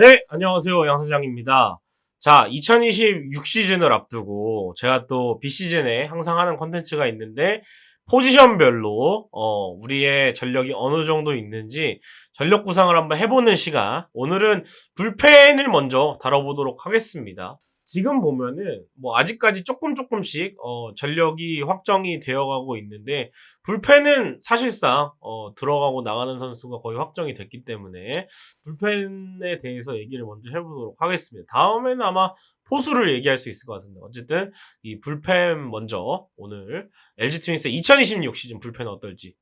네, 안녕하세요. 양 사장입니다. 자, 2026 시즌을 앞두고 제가 또 비시즌에 항상 하는 컨텐츠가 있는데 포지션별로 어, 우리의 전력이 어느 정도 있는지 전력 구상을 한번 해보는 시간. 오늘은 불펜을 먼저 다뤄보도록 하겠습니다. 지금 보면은 뭐 아직까지 조금 조금씩 어, 전력이 확정이 되어가고 있는데 불펜은 사실상 어, 들어가고 나가는 선수가 거의 확정이 됐기 때문에 불펜에 대해서 얘기를 먼저 해보도록 하겠습니다. 다음에는 아마 포수를 얘기할 수 있을 것 같은데 어쨌든 이 불펜 먼저 오늘 LG 트윈스의 2026 시즌 불펜 어떨지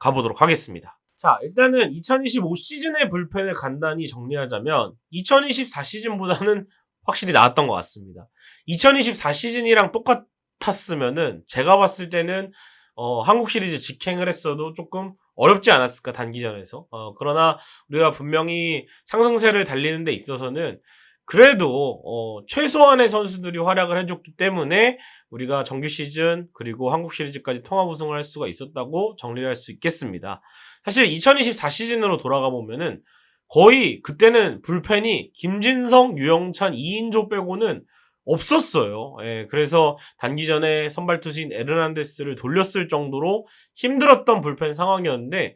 가보도록 하겠습니다. 자, 일단은 2025 시즌의 불펜을 간단히 정리하자면 2024 시즌보다는 확실히 나았던 것 같습니다. 2024 시즌이랑 똑같았으면은 제가 봤을 때는 어, 한국 시리즈 직행을 했어도 조금 어렵지 않았을까 단기전에서. 어, 그러나 우리가 분명히 상승세를 달리는 데 있어서는 그래도 어, 최소한의 선수들이 활약을 해줬기 때문에 우리가 정규 시즌 그리고 한국 시리즈까지 통합 우승을 할 수가 있었다고 정리를 할 수 있겠습니다. 사실 2024 시즌으로 돌아가 보면은 거의 그때는 불펜이 김진성, 유영찬, 2인조 빼고는 없었어요. 예, 그래서 단기전에 선발 투수인 에르난데스를 돌렸을 정도로 힘들었던 불펜 상황이었는데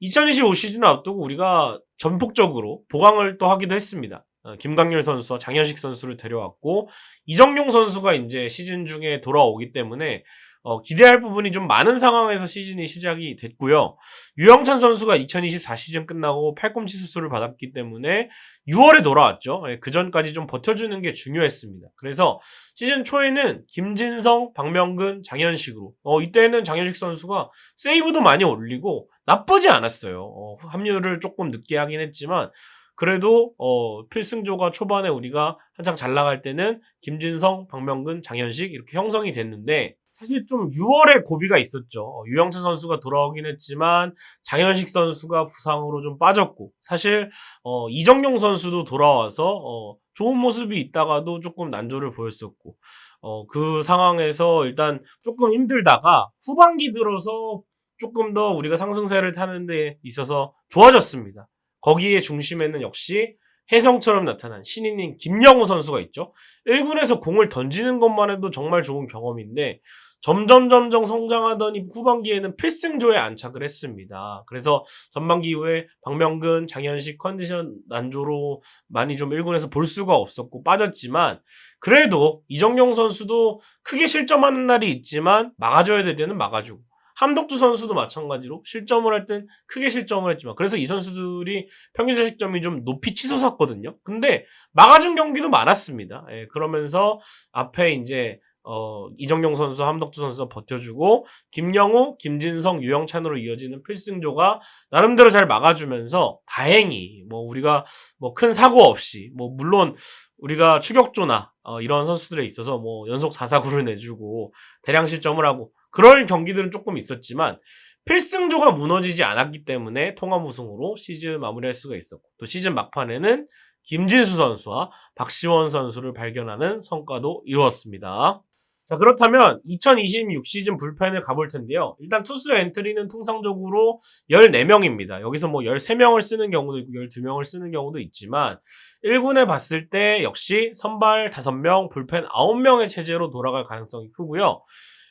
2025 시즌을 앞두고 우리가 전폭적으로 보강을 또 하기도 했습니다. 어, 김강렬 선수와 장현식 선수를 데려왔고 이정용 선수가 이제 시즌 중에 돌아오기 때문에 어, 기대할 부분이 좀 많은 상황에서 시즌이 시작이 됐고요. 유영찬 선수가 2024 시즌 끝나고 팔꿈치 수술을 받았기 때문에 6월에 돌아왔죠. 예, 그 전까지 좀 버텨주는 게 중요했습니다. 그래서 시즌 초에는 김진성, 박명근, 장현식으로 어, 이때는 장현식 선수가 세이브도 많이 올리고 나쁘지 않았어요. 어, 합류를 조금 늦게 하긴 했지만 그래도 어, 필승조가 초반에 우리가 한창 잘 나갈 때는 김진성, 박명근, 장현식 이렇게 형성이 됐는데 사실 좀 6월에 고비가 있었죠. 어, 유영찬 선수가 돌아오긴 했지만 장현식 선수가 부상으로 좀 빠졌고 사실 어, 이정용 선수도 돌아와서 어, 좋은 모습이 있다가도 조금 난조를 보였었고 어, 그 상황에서 일단 조금 힘들다가 후반기 들어서 조금 더 우리가 상승세를 타는 데 있어서 좋아졌습니다. 거기에 중심에는 역시 혜성처럼 나타난 신인인 김영우 선수가 있죠. 1군에서 공을 던지는 것만 해도 정말 좋은 경험인데 점점 점점 성장하더니 후반기에는 필승조에 안착을 했습니다. 그래서 전반기 이후에 박명근, 장현식 컨디션 난조로 많이 좀 1군에서 볼 수가 없었고 빠졌지만 그래도 이정용 선수도 크게 실점하는 날이 있지만 막아줘야 될 때는 막아주고 함덕주 선수도 마찬가지로 실점을 할 땐 크게 실점을 했지만 그래서 이 선수들이 평균 자책점이 좀 높이 치솟았거든요. 근데 막아준 경기도 많았습니다. 예, 그러면서 앞에 이제 어, 이정용 선수, 함덕주 선수가 버텨주고, 김영우, 김진성, 유영찬으로 이어지는 필승조가 나름대로 잘 막아주면서, 다행히, 뭐, 우리가 뭐 큰 사고 없이, 뭐, 물론, 우리가 추격조나, 어, 이런 선수들에 있어서 뭐, 연속 4사구를 내주고, 대량 실점을 하고, 그럴 경기들은 조금 있었지만, 필승조가 무너지지 않았기 때문에 통합 우승으로 시즌 마무리할 수가 있었고, 또 시즌 막판에는 김진수 선수와 박시원 선수를 발견하는 성과도 이루었습니다. 자, 그렇다면 2026 시즌 불펜을 가볼 텐데요. 일단 투수 엔트리는 통상적으로 14명입니다. 여기서 뭐 13명을 쓰는 경우도 있고 12명을 쓰는 경우도 있지만 1군에 봤을 때 역시 선발 5명, 불펜 9명의 체제로 돌아갈 가능성이 크고요.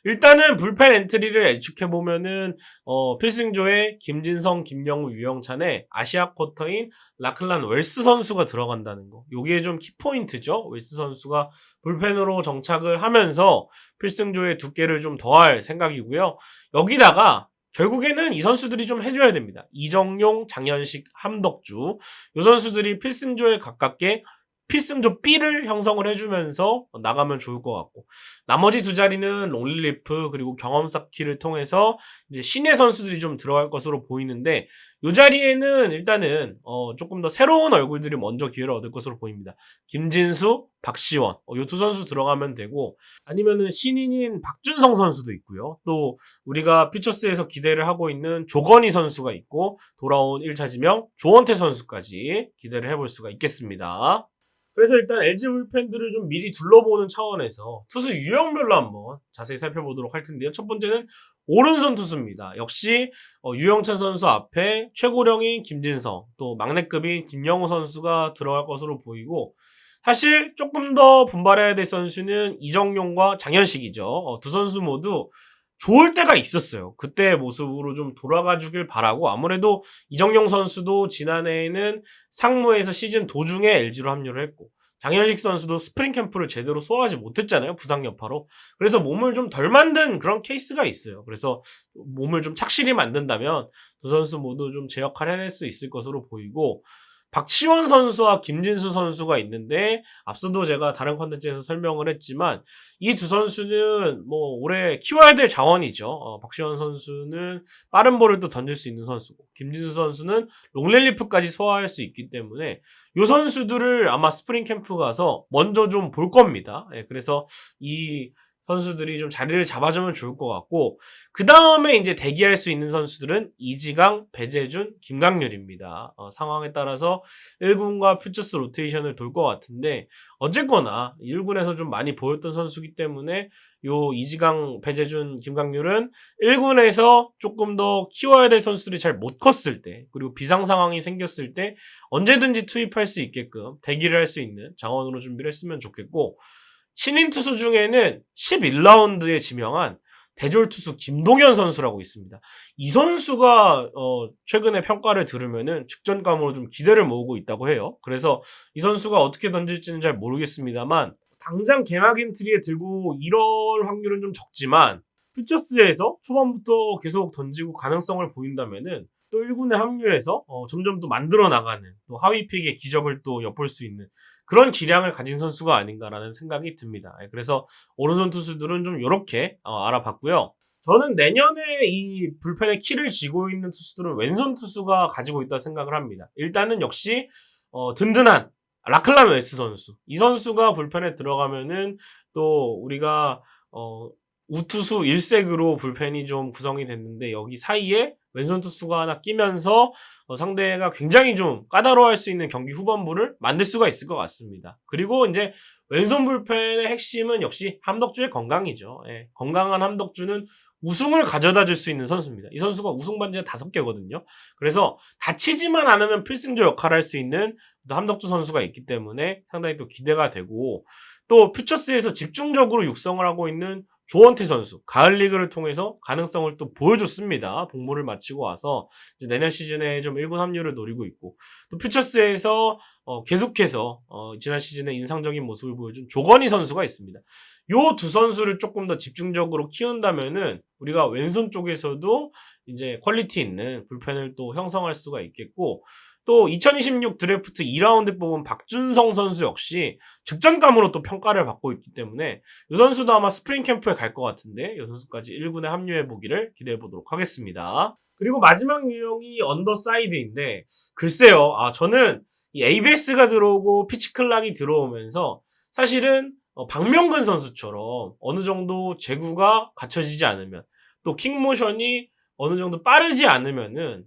일단은 불펜 엔트리를 예측해 보면은 어, 필승조의 김진성, 김영우, 유영찬의 아시아 쿼터인 라클란 웰스 선수가 들어간다는 거. 요게 좀 키포인트죠. 웰스 선수가 불펜으로 정착을 하면서 필승조의 두께를 좀 더할 생각이고요. 여기다가 결국에는 이 선수들이 좀 해줘야 됩니다. 이정용, 장현식, 함덕주. 요 선수들이 필승조에 가깝게 필승조 B를 형성을 해주면서 나가면 좋을 것 같고 나머지 두 자리는 롱릴리프 그리고 경험 쌓기를 통해서 이제 신의 선수들이 좀 들어갈 것으로 보이는데 이 자리에는 일단은 어 조금 더 새로운 얼굴들이 먼저 기회를 얻을 것으로 보입니다. 김진수, 박시원 어, 이두 선수 들어가면 되고 아니면은 신인인 박준성 선수도 있고요. 또 우리가 피처스에서 기대를 하고 있는 조건희 선수가 있고 돌아온 1차 지명 조원태 선수까지 기대를 해볼 수가 있겠습니다. 그래서 일단 LG 불펜들을 좀 미리 둘러보는 차원에서 투수 유형별로 한번 자세히 살펴보도록 할 텐데요. 첫 번째는 오른손 투수입니다. 역시 어, 유영찬 선수 앞에 최고령인 김진성, 또 막내급인 김영우 선수가 들어갈 것으로 보이고 사실 조금 더 분발해야 될 선수는 이정용과 장현식이죠. 어, 두 선수 모두 좋을 때가 있었어요. 그때의 모습으로 좀 돌아가 주길 바라고 아무래도 이정용 선수도 지난해에는 상무에서 시즌 도중에 LG로 합류를 했고 장현식 선수도 스프링 캠프를 제대로 소화하지 못했잖아요. 부상 여파로. 그래서 몸을 좀 덜 만든 그런 케이스가 있어요. 그래서 몸을 좀 착실히 만든다면 두 선수 모두 좀 제 역할 해낼 수 있을 것으로 보이고 박치원 선수와 김진수 선수가 있는데 앞서도 제가 다른 컨텐츠에서 설명을 했지만 이 두 선수는 뭐 올해 키워야 될 자원이죠. 어, 박시원 선수는 빠른 볼을 또 던질 수 있는 선수고 김진수 선수는 롱렐리프까지 소화할 수 있기 때문에 이 선수들을 아마 스프링 캠프 가서 먼저 좀 볼 겁니다. 예, 그래서 이 선수들이 좀 자리를 잡아주면 좋을 것 같고 그 다음에 이제 대기할 수 있는 선수들은 이지강, 배재준, 김강률입니다. 어, 상황에 따라서 1군과 퓨처스 로테이션을 돌 것 같은데 어쨌거나 1군에서 좀 많이 보였던 선수기 때문에 요 이지강, 배재준, 김강률은 1군에서 조금 더 키워야 될 선수들이 잘 못 컸을 때 그리고 비상 상황이 생겼을 때 언제든지 투입할 수 있게끔 대기를 할 수 있는 자원으로 준비를 했으면 좋겠고 신인 투수 중에는 11라운드에 지명한 대졸 투수 김동현 선수라고 있습니다. 이 선수가 어, 최근에 평가를 들으면은 직전감으로 좀 기대를 모으고 있다고 해요. 그래서 이 선수가 어떻게 던질지는 잘 모르겠습니다만 당장 개막 인트리에 들고 이럴 확률은 좀 적지만 퓨처스에서 초반부터 계속 던지고 가능성을 보인다면은 또 1군에 합류해서 어, 점점 또 만들어 나가는 또 하위 픽의 기적을 또 엿볼 수 있는 그런 기량을 가진 선수가 아닌가라는 생각이 듭니다. 예, 그래서 오른손 투수들은 좀 이렇게 어, 알아봤고요. 저는 내년에 이 불펜의 키를 쥐고 있는 투수들은 왼손 투수가 가지고 있다 생각을 합니다. 일단은 역시 어, 든든한 라클란 웨스 선수. 이 선수가 불펜에 들어가면은 또 우리가 어, 우투수 1색으로 불펜이 좀 구성이 됐는데 여기 사이에 왼손 투수가 하나 끼면서 어, 상대가 굉장히 좀 까다로워할 수 있는 경기 후반부를 만들 수가 있을 것 같습니다. 그리고 이제 왼손 불펜의 핵심은 역시 함덕주의 건강이죠. 예, 건강한 함덕주는 우승을 가져다 줄 수 있는 선수입니다. 이 선수가 우승 반지가 다섯 개거든요. 그래서 다치지만 않으면 필승조 역할을 할 수 있는 함덕주 선수가 있기 때문에 상당히 또 기대가 되고 또 퓨처스에서 집중적으로 육성을 하고 있는 조원태 선수 가을 리그를 통해서 가능성을 또 보여줬습니다. 복무를 마치고 와서 내년 시즌에 좀 1군 합류를 노리고 있고 또 퓨처스에서 어, 계속해서 어, 지난 시즌에 인상적인 모습을 보여준 조건희 선수가 있습니다. 요 두 선수를 조금 더 집중적으로 키운다면은 우리가 왼손 쪽에서도 이제 퀄리티 있는 불펜을 또 형성할 수가 있겠고 또 2026 드래프트 2라운드 뽑은 박준성 선수 역시 직전감으로 또 평가를 받고 있기 때문에 이 선수도 아마 스프링 캠프에 갈 것 같은데 이 선수까지 1군에 합류해 보기를 기대해 보도록 하겠습니다. 그리고 마지막 유형이 언더사이드인데 글쎄요. 아 저는 이 ABS가 들어오고 피치클락이 들어오면서 사실은 어, 박명근 선수처럼 어느 정도 제구가 갖춰지지 않으면 또 킥모션이 어느 정도 빠르지 않으면은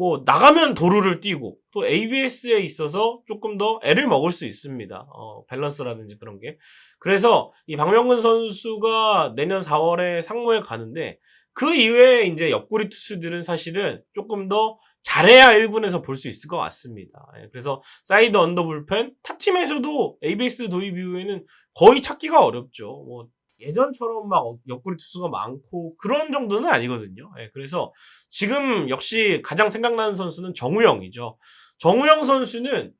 뭐 나가면 도루를 띄고 또 ABS에 있어서 조금 더 애를 먹을 수 있습니다. 어, 밸런스라든지 그런 게. 그래서 이 박명근 선수가 내년 4월에 상무에 가는데 그 이외에 이제 옆구리 투수들은 사실은 조금 더 잘해야 1군에서 볼 수 있을 것 같습니다. 예, 그래서 사이드 언더 불펜 탑팀에서도 ABS 도입 이후에는 거의 찾기가 어렵죠. 뭐 예전처럼 막 옆구리 투수가 많고 그런 정도는 아니거든요. 예, 그래서 지금 역시 가장 생각나는 선수는 정우영이죠. 정우영 선수는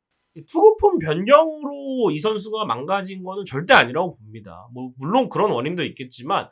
투구폼 변경으로 이 선수가 망가진 거는 절대 아니라고 봅니다. 뭐 물론 그런 원인도 있겠지만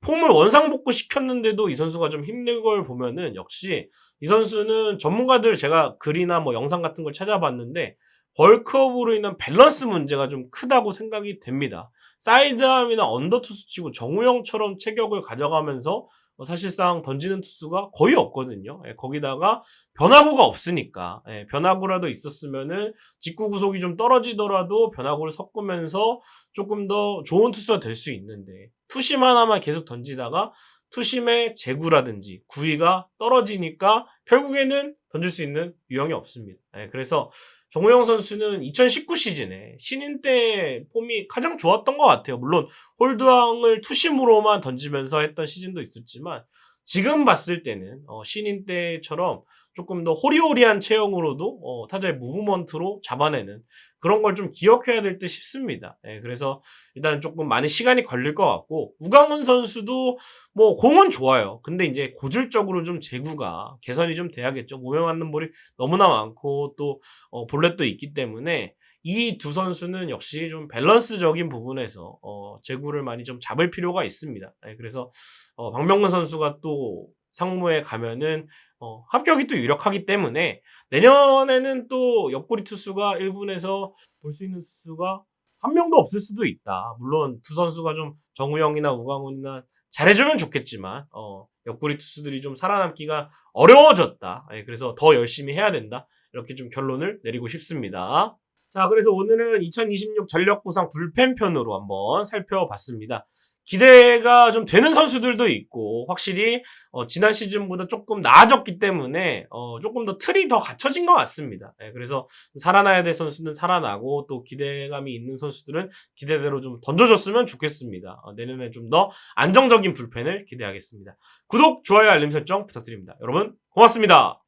폼을 원상복구 시켰는데도 이 선수가 좀 힘든 걸 보면은 역시 이 선수는 전문가들 제가 글이나 뭐 영상 같은 걸 찾아봤는데 벌크업으로 인한 밸런스 문제가 좀 크다고 생각이 됩니다. 사이드암이나 언더 투수 치고 정우영처럼 체격을 가져가면서 어, 사실상 던지는 투수가 거의 없거든요. 예, 거기다가 변화구가 없으니까 예, 변화구라도 있었으면은 직구 구속이 좀 떨어지더라도 변화구를 섞으면서 조금 더 좋은 투수가 될 수 있는데 투심 하나만 계속 던지다가 투심의 제구라든지 구위가 떨어지니까 결국에는 던질 수 있는 유형이 없습니다. 예, 그래서 정우영 선수는 2019 시즌에 신인 때 폼이 가장 좋았던 것 같아요. 물론 홀드왕을 투심으로만 던지면서 했던 시즌도 있었지만 지금 봤을 때는 어, 신인 때처럼 조금 더 호리호리한 체형으로도 어, 타자의 무브먼트로 잡아내는 그런 걸 좀 기억해야 될 듯 싶습니다. 예, 그래서 일단 조금 많이 시간이 걸릴 것 같고 우강훈 선수도 뭐 공은 좋아요. 근데 이제 고질적으로 좀 제구가 개선이 좀 돼야겠죠. 맞는 볼이 너무나 많고 또 어, 볼넷도 있기 때문에 이 두 선수는 역시 좀 밸런스적인 부분에서 어, 제구를 많이 좀 잡을 필요가 있습니다. 예, 그래서 어, 박명근 선수가 또 상무에 가면은 어, 합격이 또 유력하기 때문에 내년에는 또 옆구리 투수가 1군에서 볼 수 있는 수가 한 명도 없을 수도 있다. 물론 두 선수가 좀 정우영이나 우강훈이나 잘해주면 좋겠지만 어, 옆구리 투수들이 좀 살아남기가 어려워졌다. 예, 그래서 더 열심히 해야 된다. 이렇게 좀 결론을 내리고 싶습니다. 자, 그래서 오늘은 2026 전력 구상 불펜 편으로 한번 살펴봤습니다. 기대가 좀 되는 선수들도 있고 확실히 어, 지난 시즌보다 조금 나아졌기 때문에 어, 조금 더 틀이 더 갖춰진 것 같습니다. 예, 그래서 살아나야 될 선수는 살아나고 또 기대감이 있는 선수들은 기대대로 좀 던져줬으면 좋겠습니다. 어, 내년에 좀 더 안정적인 불펜을 기대하겠습니다. 구독, 좋아요, 알림 설정 부탁드립니다. 여러분 고맙습니다.